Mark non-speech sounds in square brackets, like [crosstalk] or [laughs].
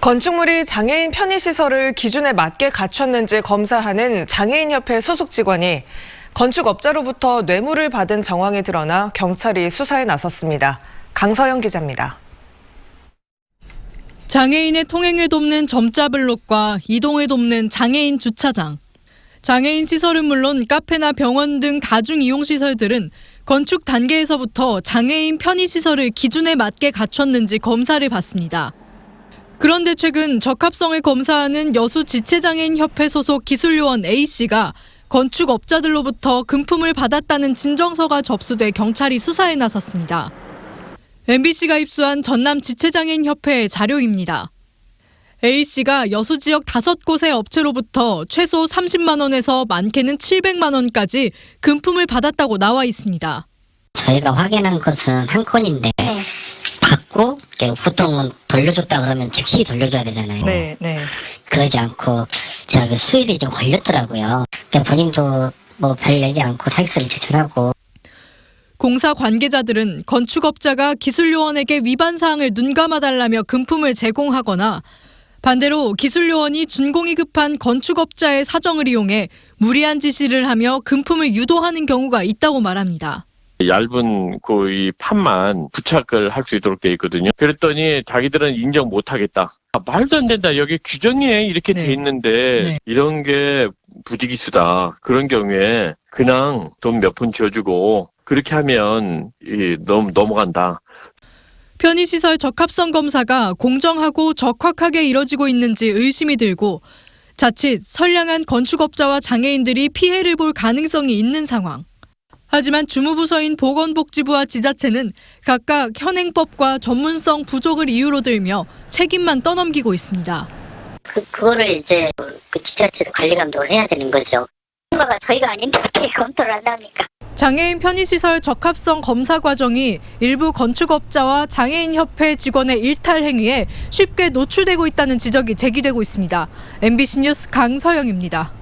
건축물이 장애인 편의시설을 기준에 맞게 갖췄는지 검사하는 장애인협회 소속 직원이 건축업자로부터 뇌물을 받은 정황이 드러나 경찰이 수사에 나섰습니다. 강서영 기자입니다. 장애인의 통행을 돕는 점자 블록과 이동을 돕는 장애인 주차장. 장애인 시설은 물론 카페나 병원 등 다중 이용 시설들은 건축 단계에서부터 장애인 편의 시설을 기준에 맞게 갖췄는지 검사를 받습니다. 그런데 최근 적합성을 검사하는 여수 지체장애인 협회 소속 기술요원 A 씨가 건축업자들로부터 금품을 받았다는 진정서가 접수돼 경찰이 수사에 나섰습니다. MBC가 입수한 전남 지체장애인 협회의 자료입니다. A 씨가 여수 지역 다섯 곳의 업체로부터 최소 30만 원에서 많게는 700만 원까지 금품을 받았다고 나와 있습니다. 저희가 확인한 것은 한 건인데 받고 이렇게 보통은 돌려줬다 그러면 즉시 돌려줘야 되잖아요. 네. 그러지 않고 제가 그 수일이 좀 걸렸더라고요. 근데 본인도 뭐 별 얘기 않고 사익서를 제출하고 공사 관계자들은 건축업자가 기술요원에게 위반 사항을 눈감아달라며 금품을 제공하거나 반대로 기술요원이 준공이 급한 건축업자의 사정을 이용해 무리한 지시를 하며 금품을 유도하는 경우가 있다고 말합니다. 얇은 그 이 판만 부착을 할 수 있도록 돼 있거든요. 그랬더니 자기들은 인정 못 하겠다. 아, 말도 안 된다. 여기 규정에 이렇게 네. 돼 있는데 네. 이런 게 부지기수다. 그런 경우에 그냥 돈 몇푼 지어주고 그렇게 하면 이 넘, 넘어간다. 편의시설 적합성 검사가 공정하고 적확하게 이뤄지고 있는지 의심이 들고 자칫 선량한 건축업자와 장애인들이 피해를 볼 가능성이 있는 상황. 하지만 주무부서인 보건복지부와 지자체는 각각 현행법과 전문성 부족을 이유로 들며 책임만 떠넘기고 있습니다. 그, 그거를 이제 그 지자체도 관리 감독을 해야 되는 거죠. 뭔가가 저희가 아닌데 어떻게 [laughs] 검토를 한답니까? 장애인 편의시설 적합성 검사 과정이 일부 건축업자와 장애인협회 직원의 일탈 행위에 쉽게 노출되고 있다는 지적이 제기되고 있습니다. MBC 뉴스 강서영입니다.